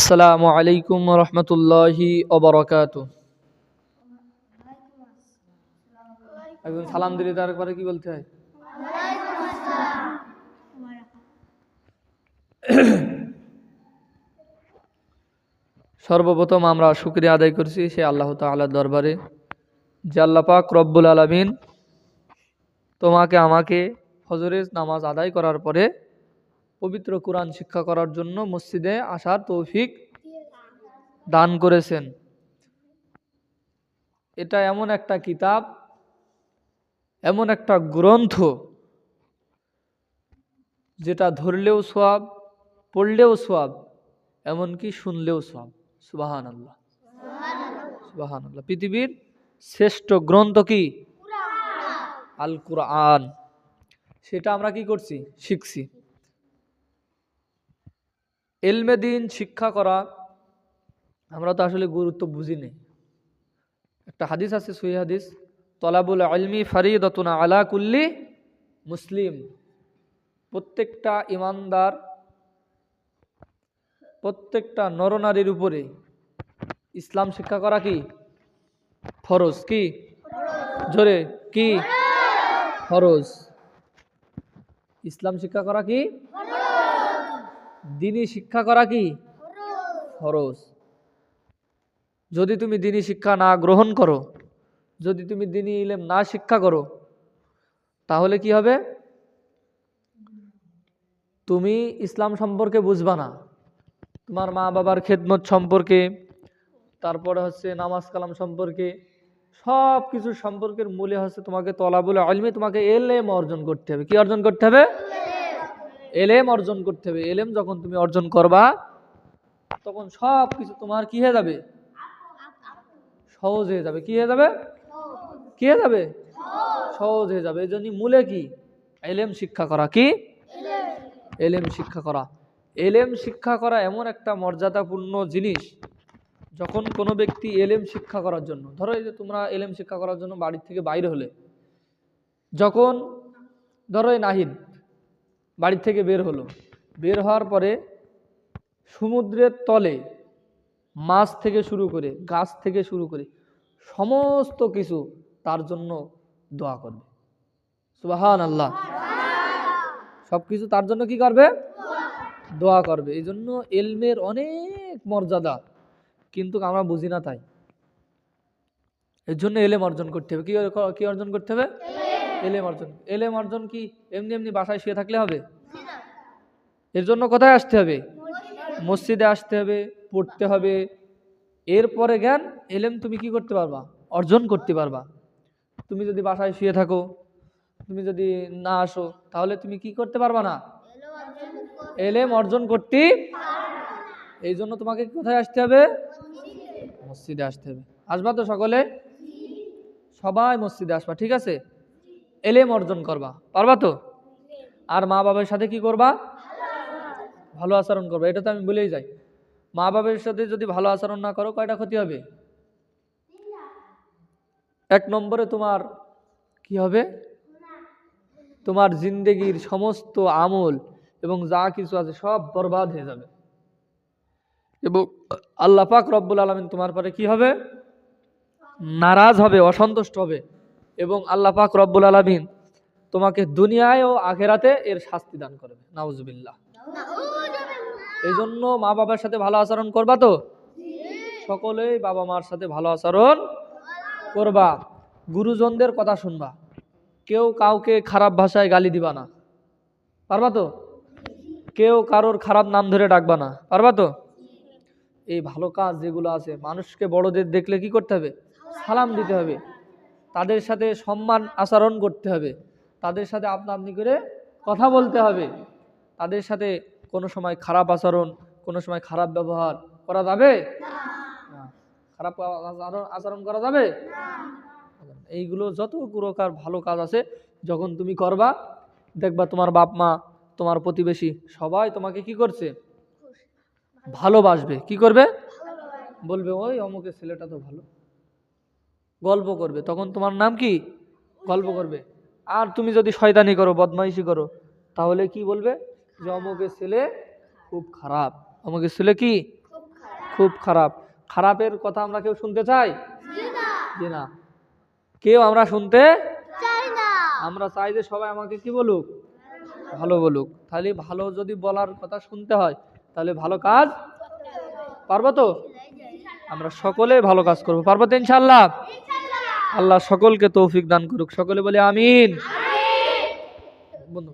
আসসালামু আলাইকুম রহমতুল্লাহি অবরকাত সালাম দিলে তারপরে কি বলতে হয়? সর্বপ্রথম আমরা শুক্রিয়া আদায় করছি সে আল্লাহ তাআলার দরবারে, যে আল্লাহ পাক রব্বুল আলমিন তোমাকে, আমাকে ফজরের নামাজ আদায় করার পরে পবিত্র কোরআন শিক্ষা করার জন্য মসজিদে আসার তৌফিক দান করেছেন। এটা এমন একটা কিতাব এমন একটা গ্রন্থ যেটা ধরলেও সোয়াব পড়লেও সোয়াব এমনকি শুনলেও সোয়াব সুবাহান আল্লাহ সুবাহান আল্লাহ পৃথিবীর শ্রেষ্ঠ গ্রন্থ কি? আল কুরআন সেটা আমরা কি করছি? শিখছি। এলমে দিন, শিক্ষা করা, আমরা তো আসলে গুরুত্ব বুঝি নেই একটা হাদিস আছে সুই হাদিস, তলাবুল আলমি ফারিদতুনা আলা কুল্লি মুসলিম। প্রত্যেকটা ইমানদার, প্রত্যেকটা নরনারীর উপরে ইসলাম শিক্ষা করা কি? ফরজ কি? জোরে, কি? ফরজ। ইসলাম শিক্ষা করা কি? দিনী শিক্ষা করা কি? ফরজ যদি তুমি দিনী শিক্ষা না গ্রহণ করো যদি তুমি দিনী ইলেম না শিক্ষা করো তাহলে কি হবে? তুমি ইসলাম সম্পর্কে বুঝবা না। তোমার মা বাবার খেদমত সম্পর্কে তারপরে হচ্ছে নামাজ কালাম সম্পর্কে সব কিছু সম্পর্কের মূলে হচ্ছে তোমাকে তলাবুল আলমে তোমাকে এলেম অর্জন করতে হবে। কি অর্জন করতে হবে? এলেম অর্জন করতে হবে। এলেম যখন তুমি অর্জন করবা, তখন সব কিছু তোমার কি হয়ে যাবে? সহজ হয়ে যাবে। কি হয়ে যাবে? কি হয়ে যাবে? সহজ হয়ে যাবে। এই জন্য মূলে কি? এলেম শিক্ষা করা। কি? এলেম শিক্ষা করা। এলেম শিক্ষা করা এমন একটা মর্যাদাপূর্ণ জিনিস, যখন কোনো ব্যক্তি এলেম শিক্ষা করার জন্য, ধরো এই যে তোমরা এলেম শিক্ষা করার জন্য বাড়ির থেকে বাইরে হলে, যখন ধরো এই নাহিদ বাড়ির থেকে বের হলো। বের হওয়ার পরে সমুদ্রের তলে মাছ থেকে শুরু করে, গাছ থেকে শুরু করে সমস্ত কিছু তার জন্য দোয়া করবে। সুবাহান আল্লাহ সব কিছু তার জন্য কি করবে? দোয়া করবে। এই জন্য এলমের অনেক মর্যাদা। কিন্তু আমরা বুঝি না তাই। এর জন্য এলেম অর্জন করতে হবে। কি অর্জন করতে হবে? এলেম অর্জন এলেম অর্জন কি এমনি এমনি বাসায় শুয়ে থাকলে হবে? এর জন্য কোথায় আসতে হবে? মসজিদে আসতে হবে পড়তে হবে। এরপরে জ্ঞান এলেম তুমি কি করতে পারবা? অর্জন করতে পারবা। তুমি যদি বাসায় শুয়ে থাকো তুমি যদি না আসো তাহলে তুমি কি করতে পারবা না? এলেম অর্জন করতে এই জন্য তোমাকে কোথায় আসতে হবে? মসজিদে। আসতে হবে। আসবা তো সকলে? সবাই মসজিদে আসবা ঠিক আছে? এলেম অর্জন করবা, পারবা তো? আর মা বাবার সাথে কি করবা? ভালো আচরণ করবা, এটা তো আমি বলেই যাই। মা বাবার সাথে যদি ভালো আচরণ না করো, কয়টা ক্ষতি হবে? এক নম্বরে তোমার কি হবে? তোমার জিন্দেগির সমস্ত আমল এবং যা কিছু আছে সব বরবাদ হয়ে যাবে। এবং আল্লাহ পাক রব্বুল আলমিন তোমার পরে কি হবে? নারাজ হবে, অসন্তুষ্ট হবে। এবং আল্লাহ পাক রব্বুল আলমিন তোমাকে দুনিয়ায় ও আখেরাতে এর শাস্তি দান করবে। নাউজুবিল্লাহ। এই জন্য মা বাবার সাথে ভালো আচরণ করবা তো? সকলেই বাবা মার সাথে ভালো আচরণ করবা। গুরুজনদের কথা শুনবা। কেউ কাউকে খারাপ ভাষায় গালি দিবা না। পারবা তো? কেউ কারোর খারাপ নাম ধরে ডাকবা না। পারবা তো? এই ভালো কাজ যেগুলো আছে মানুষকে বড়দের দেখলে কি করতে হবে? সালাম দিতে হবে। তাদের সাথে সম্মান আচরণ করতে হবে। তাদের সাথে আপনা আপনি করে কথা বলতে হবে। তাদের সাথে কোনো সময় খারাপ আচরণ কোনো সময় খারাপ ব্যবহার করা যাবে? খারাপ আচরণ আচরণ করা যাবে? এইগুলো যত প্রকার ভালো কাজ আছে যখন তুমি করবা দেখবা তোমার বাপ মা তোমার প্রতিবেশী সবাই তোমাকে কি করছে? ভালোবাসবে। কি করবে? বলবে ওই অমুকের ছেলেটা তো ভালো। গল্প করবে। তখন তোমার নাম কি? গল্প করবে। আর তুমি যদি শয়তানি করো বদমাইশি করো তাহলে কি বলবে? যে অমুকের ছেলে খুব খারাপ। অমুকের ছেলে কি? খুব খারাপ। খারাপের কথা আমরা কেউ শুনতে চাই? জি না। কেউ আমরা শুনতে আমরা চাই যে সবাই আমাকে কি বলুক? ভালো বলুক। তাহলে ভালো যদি বলার কথা শুনতে হয় তাহলে ভালো কাজ পারব তো? আমরা সকলে ভালো কাজ করব। পারব তো ইনশাল্লাহ আল্লাহ সকলকে তৌফিক দান করুক। সকলে বলে আমিন। বন্ধু।